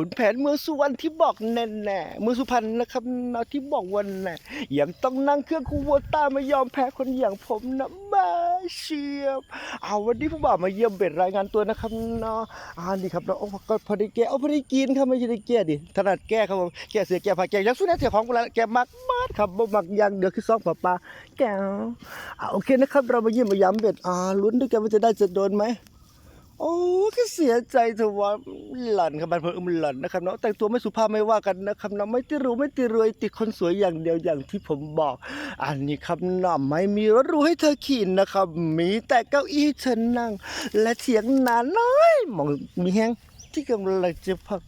ขุนแผนเมืองสุวรรณที่บอกแน่แน่เมืองสุพรรณนะครับนะที่บอกวันแน่ยังต้องนั่งเครื่องคูโวต้าไม่ยอมแพ้คนอย่างผมนะมาเชียบเอาวันนี้ผมบอกมาเยี่ยมเบ็ดรายงานตัวนะครับเนาะอ่านี่ครับเนาะโอ้ก็พอด้แก้เอาพอด้กินครับไม่ใช่ได้แก้ดิถนัดแก้ครับผมแก้เสือแก้ผ้าแก้ยักษ์สุนัขเสียของโบราณแก้มักมากครับบ่มักยังเดียวคือซองปลาปลาแก้วอ่าโอเคนะครับเรามาเยี่ยมมาย้ำเบ็ดอ่าลุ้นด้วยกันว่าจะได้จะโดนไหม โอ้ก็เสียใจเถอะว่าหล่นครับมันเพิ่งมันหล่นนะครับเนาะแต่งตัวไม่สุภาพไม่ว่ากันนะครับเนาะไม่ติรู้ไม่ติรวยติดคนสวยอย่างเดียวอย่างที่ผมบอก อันนี้ครับเนาะไม่มีรถรูให้เธอขี่นะครับ มีแต่เก้าอี้เธอนั่ง และเถียงนาน้อยมองมีแห้งที่กำลังจะพัก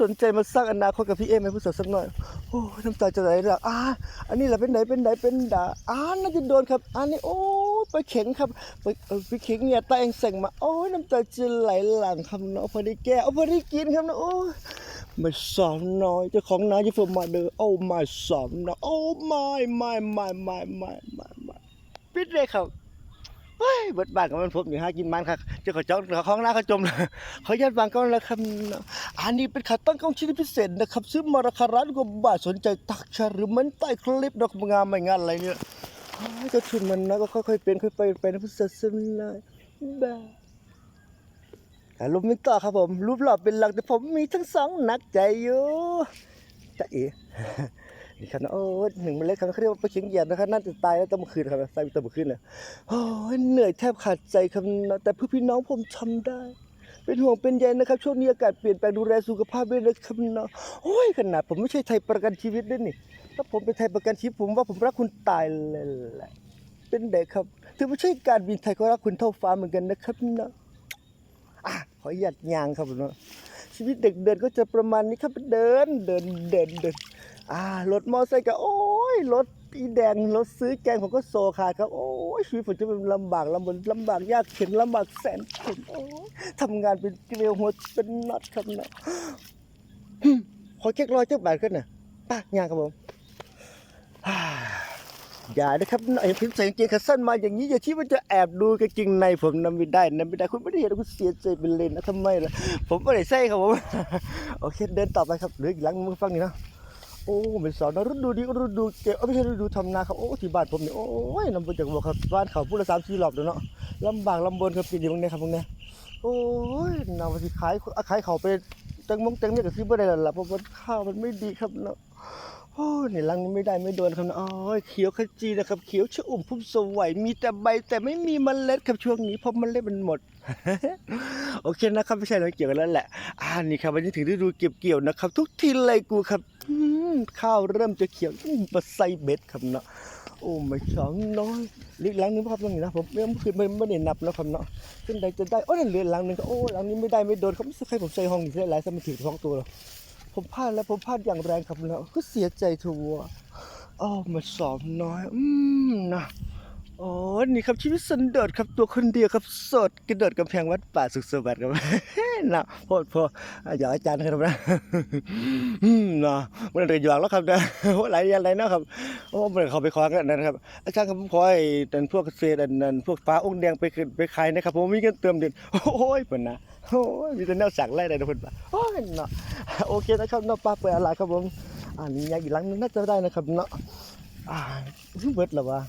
สนใจมาสร้างอนาคตกับพี่เอไหมผู้สาวสักหน่อย โอ้น้ำตาจะไหลหลักอ่าอันนี้แหละเป็นไหนเป็นไหนเป็นด่าอ่าน่าจะโดนครับอันนี้โอ้ ไปเข็งครับไปเออไปเข็งเนี่ยตาเองเส่งมา โอ้ยน้ำตาจะไหลหลังครับเนาะพอได้แก้เอาพอได้กินครับเนาะโอ้ยมาสอนน้อยเจ้าของนาจะเฟิร์มมาเด้อโอ้มาสอนนะโอ้ไม่ไม่ไม่ไม่ไม่ไม่ไม่ปิดเลยครับเฮ้ยเบิดบ้านกับมันพบอยู่หากินมันครับเจ้าของจ้องเขาของหน้าเขาจมเลยเขายัดวางก้อนแล้วครับเนอันนี้เป็นขาตั้งกล้องชิ้นพิเศษนะครับ ซื้อมาราคาร้านกว่าบาทสนใจตักชาหรือมันใต้คลิปดอกงามไม่งานอะไรเนี่ย ก็ชุนมันนะก็ค่อยๆเป็นค่อยไปไปนะพุทธศาสนาบ้าอารมณ์ไม่ต่อครับผม รูปหล่อเป็นหลักแต่ผมมีทั้งสองหนักใจอยู่จะเอ๋นี่ครับนะโอ้หนึ่งเมล็ดครับเขาเรียกว่าปลาเข็งเหยียดนะครับน่าจะตายแล้วตั้งมื่อคืนครับตายตั้งเมื่อคืนเลยโอ้ยเหนื่อยแทบขาดใจครับแต่เพื่อพี่น้องผมทำได้ เป็นห่วงเป็นใยนะครับ ช่วงนี้อากาศเปลี่ยนแปลงดูแลสุขภาพด้วยนะครับเนาะโอ้ยขนาดผมไม่ใช่ไทยประกันชีวิตด้วยนี่ถ้าผมเป็นไทยประกันชีวิตผมว่าผมรักคุณตายเลยแหละเป็นเด็กครับถึงไม่ใช่การบินไทยก็รักคุณเท่าฟ้าเหมือนกันนะครับเนาะอะขอหยัดยางครับเนาะชีวิตเด็กเดินก็จะประมาณนี้ครับเดินเดินเดินเดินอ่ารถมอเตอร์ไซค์ก็โอ้ยรถ อีแดงรถซื้อแกงผมก็โซขาดครับ โอ้ยชีวิตผมจะเป็นลำบากลำบนลำบากยากเข็นลำบากแสนเข็นโอ้ยทำงานเป็นเกลียวหัวเป็นน็อตครับนะขอเช็ครอยเจ้าบาทขึ้นนะป้ายางครับผมฮ่าอย่านะครับไอ้พิมพ์ใส่กางเกงขาสั้นมาอย่างนี้อย่าคิดว่าจะแอบดูกางเกงในผมนำไม่ได้นำไม่ได้คุณไม่ได้เห็นคุณเสียใจเป็นเลนนะทำไมล่ะผมไม่ได้ใส่ครับผมโอเคเดินต่อไปครับเหลืออีกหลังมือฟังนี่นะ โอ้เป็นสอนนะฤดูดีฤดูเก็บเอ้ยไม่ใช่ฤดูทำนาครับโอ้ที่บ้านผมเนี่ยโอ้ยนำไปจากบอกครับบ้านเขาพูดละสามสี่รอบเดี๋ยวเนาะลำบากลำบนครับปีนี้ตรงนี้ครับตรงนี้โอ้ยนาวันที่ขายขายเขาไปจังมงจังเนี่ยก็ซื้อไม่ได้แล้วล่ะเพราะว่าข้าวมันไม่ดีครับเนาะโอ้ยนี่ลังนี้ไม่ได้ไม่โดนครับเนาะอ๋อเขียวขจีนะครับเขียวชะอุ่มพุ่มสวยมีแต่ใบแต่ไม่มีเมล็ดครับช่วงนี้เพราะเมล็ดมันหมดโอเคนะครับไม่ใช่เราเกี่ยวกันแล้วแหละอ่านี่ครับวันนี้ถึงฤดูเก็บเกี่ยวนะครับ ทุกทีเลยกูครับ ข้าวเริ่มจะเขียวอืมาใส่เบ็ดครับเนาะโอ้ไม่ช้องน้อยลิกหลังนึงภาพตรงนี้นะผมเมื่อคืนไม่ไม่ได้นับนะครับเนาะขึ้นใดจะได้โอ้นั่นเหลือล้างหนึ่งโอ้ล้างนี้ไม่ได้ไม่โดนเขาไม่ใช่ผมใส่ห้องอยู่ใช่หลายสมัยถึงท้องตัวหรอผมพลาดแล้วผมพลาดอย่างแรงครับเนาะก็เสียใจทัวอ้าวมาสอบน้อย อืมนะ โอ้นี่ครับชีวิตสันโดษครับตัวคนเดียวครับสดกระโดดกำแพงวัดป่าสุขสวัสดิ์ครับนะโพดพออะอย่าอาจารย์ครับนะอืมนะมันเดือดหยอกแล้วครับนะโอ้หลายอย่างหลายนะครับโอ้มันเขาไปคว้ากันนะครับอาจารย์ครับผมขอให้แต่พวกเศษอันนั้นพวกฟ้าองค์แดงไปขึ้นไปขายนะครับผมมีเงินเติมเดือนโอ้ยเพิ่นนะโอ้ยมีแต่แนวสั่งไล่ได้นะเพิ่นป่ะโอ้ยเนาะโอเคนะครับเนาะป้าเปิดอะไรครับผมอันนี้ยังอีกหลังนึงน่าจะได้นะครับเนาะอ่าเบิดแล้ววะ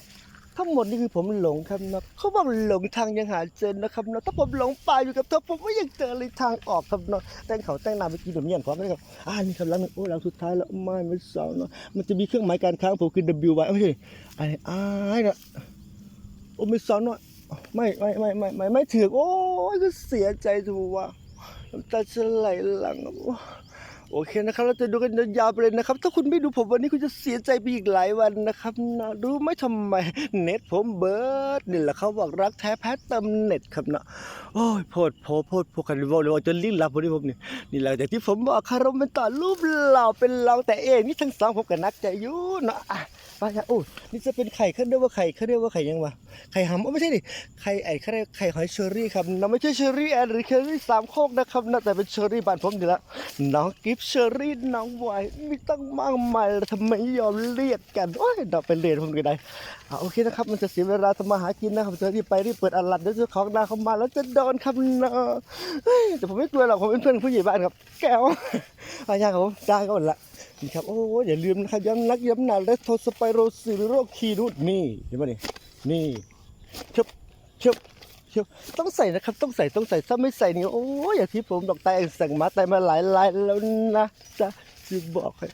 ทั้งหมดนี่คือผมหลงครับนะเขาบอกหลงทางยังหาเจอนะครับนะถ้าผมหลงป่าอยู่กับเธอผมก็ยังเจอเลยทางออกครับนะแต่งเขาแต่งน้ำไปกินแบบนี้อย่างพร้อมเลยครับอ่านี่ครับหลังนึงโอ้หลังสุดท้ายแล้วไม่ไม่สองเนาะมันจะมีเครื่องหมายการค้างผมคือ W ไว้ไม่ใช่ไอ้อ้ายเนาะโอ้ไม่ซ้อนว่ะไม่ไม่ไม่ไม่ไม่ไม่ถือโอ้ยก็เสียใจถูกว่าน้ำตาจะไหลหลัง โอเคนะครับเราจะดูกันยาวๆไปเลยนะครับ ถ้าคุณไม่ดูผมวันนี้คุณจะเสียใจไปอีกหลายวันนะครับนะดูไหมทำไมเน็ตผมเบิร์ดนี่แหละเขาบอกรักแท้แพ้เติมเน็ตครับนะโอ้ยโพดโพโพดโพกันวอลเลยจนลิ้นลับวันนี้ผมนี่นี่แหละแต่ที่ผมบอกคารมเป็นต่อรูปหล่อเป็นเราแต่เองนี่ทั้งสองผมกับนักใจอยู่เนาะ ปครับโอ้นี่จะเป็นไข่เขาเรียกว่าไข่เขาเรียกว่าไข่ยังวะไข่หำโอ้ไม่ใช่ดิไข่ไอ้เขาเรียกไข่หอยเชอรี่ครับเราไม่ใช่เชอรี่แอนหรือเชอรี่สามโคกนะครับนะแต่เป็นเชอรี่บ้านผมอยู่ล้วน้องกิฟเชอรี่น้องวายมีตั้งมากมายทำไมยอมเรียกกันโอ้ยเราไปเรียนผมก็ได้อ่าโอเคนะครับมันจะเสียเวลาทำมาหากินนะครับจะรีบไปรีบเปิดอัลลัดเดี๋ยวเจ้าของนาเขามาแล้วจะโดนครับนะแต่ผมไม่กลัวหรอกผมเป็นเพื่อนผู้ใหญ่บ้านครับ แก้วอาญาครับผมได้ก็หมดละ นี่ครับโอ้อย่าลืมนะครับย้ำนักย้ำหนาและโทสไปโรซิโรคีนูดนี่เห็นไหมนี่นี่ชบชบชบต้องใส่นะครับ ต้องใส่ต้องใส่ถ้าไม่ใส่นี่โอ้อย่าที่ผมดอกไตสั่งมาแต่มาหลายลายแล้วนะจะจะบอกให้